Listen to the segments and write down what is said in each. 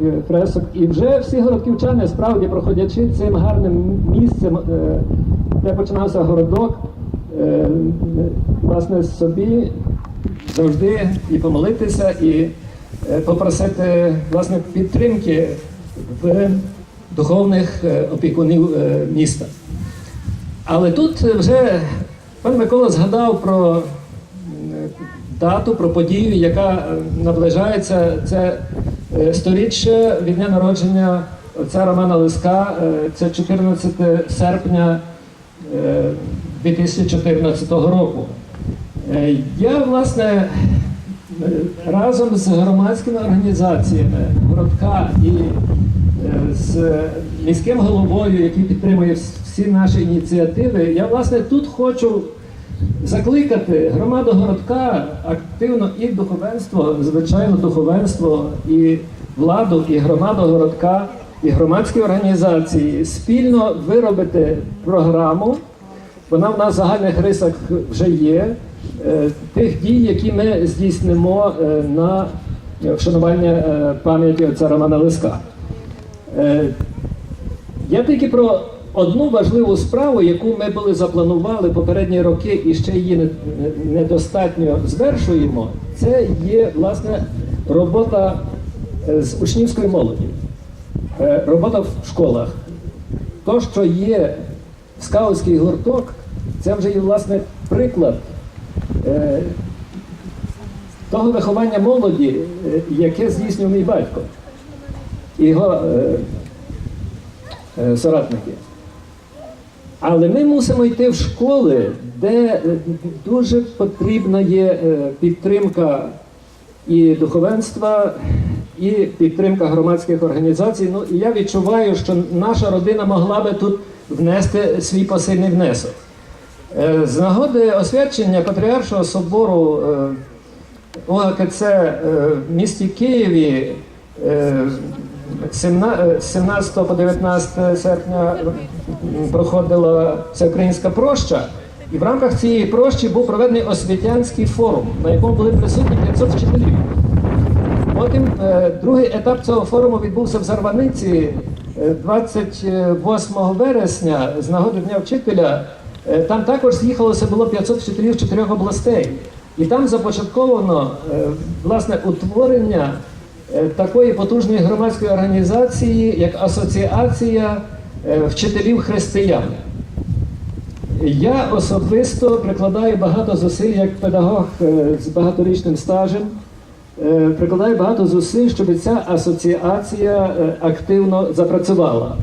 е, фресок. І вже всі городківчани, справді проходячи цим гарним місцем, е, де починався городок, е, власне, собі завжди і помолитися, і е, попросити власне підтримки в духовних е, опікунів е, міста. Але тут вже пан Микола згадав про дату, про подію, яка е, наближається. Це е, сторіччя від дня народження отця Романа Лиска. Е, Це 14 серпня е, 2014 року. Е, Я, власне, е, разом з громадськими організаціями городка і е, з міським головою, який підтримує всі наші ініціативи, я власне тут хочу закликати громаду городка активно і духовенство, звичайно, духовенство, і владу, і громаду городка, і громадські організації спільно виробити програму. Вона в нас в загальних рисах вже є. е, Тих дій, які ми здійснимо е, на вшанування е, пам'яті отця Романа Лиска. Я тільки про одну важливу справу, яку ми були запланували попередні роки і ще її недостатньо звершуємо, це є власне робота е, з учнівською молоді, Е, робота в школах. То, що є скаутський гурток, це вже є власне приклад е, того виховання молоді, яке здійснював мій батько його соратники. Але ми мусимо йти в школи, де е, дуже потрібна є е, підтримка і духовенства, і підтримка громадських організацій. Ну і я відчуваю, що наша родина могла би тут внести свій посильний внесок. Е, З нагоди освячення Патріаршого собору ОГКЦ в місті Києві 17 по 19 серпня проходила всеукраїнська проща. І в рамках цієї прощі був проведений освітянський форум, на якому були присутні 500 вчителів. Потім е, другий етап цього форуму відбувся в Зарваниці е, 28 вересня з нагоди Дня вчителя. Е, Там також з'їхалося було 500 вчителів з чотирьох областей. І там започатковано е, власне утворення е, такої потужної громадської організації, як Асоціація е, вчителів християн. Я особисто прикладаю багато зусиль як педагог е, з багаторічним стажем. е, Прикладаю багато зусиль, щоб ця асоціація е, активно запрацювала.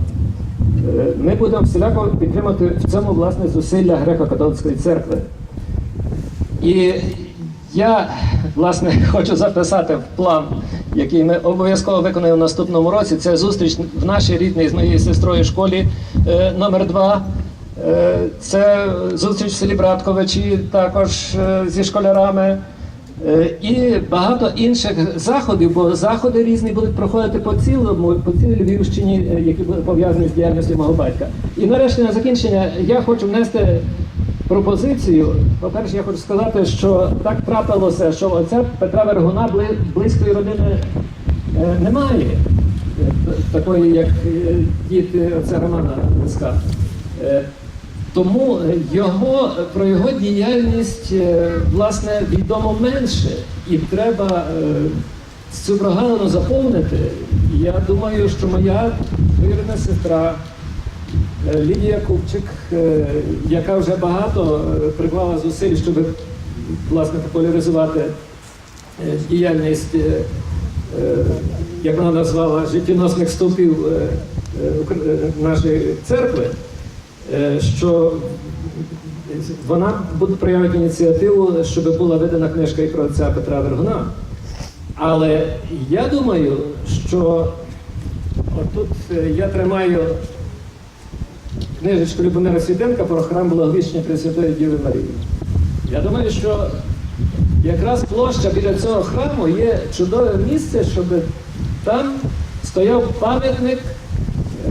Е, Ми будемо всіляко підтримати в цьому власне зусилля греко-католицької церкви. І я власне хочу записати в план, який ми обов'язково виконаємо в наступному році. Це зустріч в нашій рідній з моєю сестрою школі е, номер 2 Е, Це зустріч в селі Братковичі, також е, зі школярами. І багато інших заходів, бо заходи різні будуть проходити по цілому, по цілій Львівщині, які пов'язані з діяльністю мого батька. І нарешті на закінчення я хочу внести пропозицію. По-перше, я хочу сказати, що так трапилося, що отця Петра Вергуна близької родини е, немає, е, такої, як е, діти отця Романа Лиска. Е, Тому його, про його діяльність е, власне відомо менше, і треба е, цю прогалину заповнити. Я думаю, що моя вірна сестра е, Лідія Купчик, е, яка вже багато е, приклала зусиль, щоб власне популяризувати е, діяльність, е, е, як вона назвала, життєносних стовпів е, е, е, нашої церкви, е, що вона буде проявити ініціативу, щоб була видана книжка і про отця Петра Вергуна. Але я думаю, що отут е, я тримаю книжечку Любомира Свіденка про храм Благовіщення Пресвятої Діви Марії. Я думаю, що якраз площа біля цього храму є чудове місце, щоб там стояв пам'ятник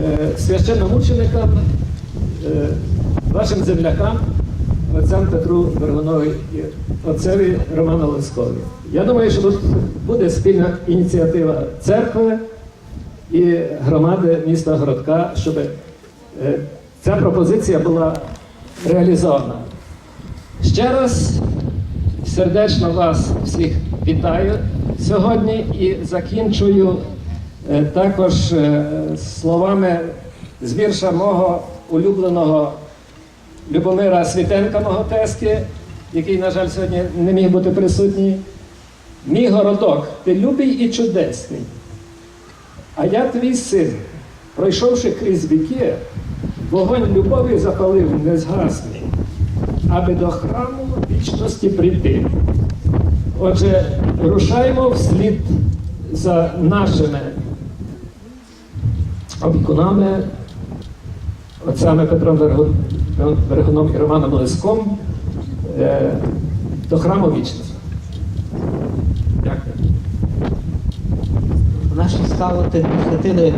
е, священномученикам, е, вашим землякам, отцям Петру Вергунові і отцеві Роману Лискові. Я думаю, що тут буде спільна ініціатива церкви, і громади міста Городка, щоб е, ця пропозиція була реалізована. Ще раз сердечно вас всіх вітаю сьогодні і закінчую е, також е, словами з вірша мого улюбленого Любомира Світенка, мого тезки, який, на жаль, сьогодні не міг бути присутній. Мій городок, ти любий і чудесний. А я твій син, пройшовши крізь віки, вогонь любові запалив незгасний, аби до храму вічності прийти. Отже, рушаємо вслід за нашими опікунами, отцями Петром Верго- і Романом Лиском е, до храму вічності. Дякую. Наші скаути присвятили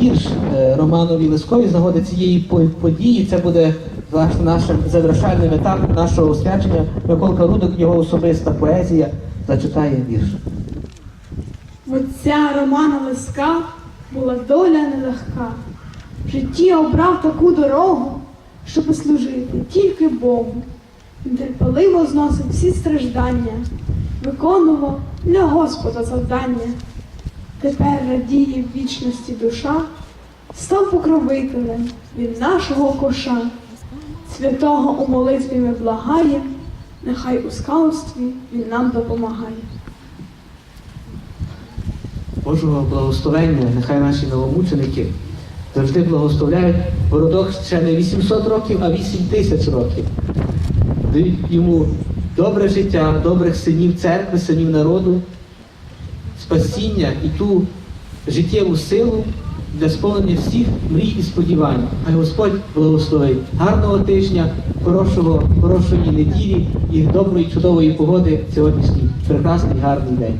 вірш е, Романові Лискові з нагоди цієї події. Це буде власне нашим завершальним етапом нашого освячення. Миколка Рудик, його особиста поезія, зачитає вірш. В отця Романа Лиска була доля нелегка. В житті обрав таку дорогу, щоб служити тільки Богу. Він терпеливо зносив всі страждання, виконував для Господа завдання. Тепер радіє в вічності душа, став покровителем від нашого коша. Святого у молитві ми благає, нехай у скаутстві він нам допомагає. Божого благословення, нехай наші новомученики завжди благословляють. Городок ще не 800 років, а 8 тисяч років. Дають йому добре життя, добрих синів церкви, синів народу, спасіння і ту життєву силу для сповнення всіх мрій і сподівань. Хай Господь благословить гарного тижня, хорошого, хорошої неділі і доброї, чудової погоди сьогоднішній прекрасний гарний день.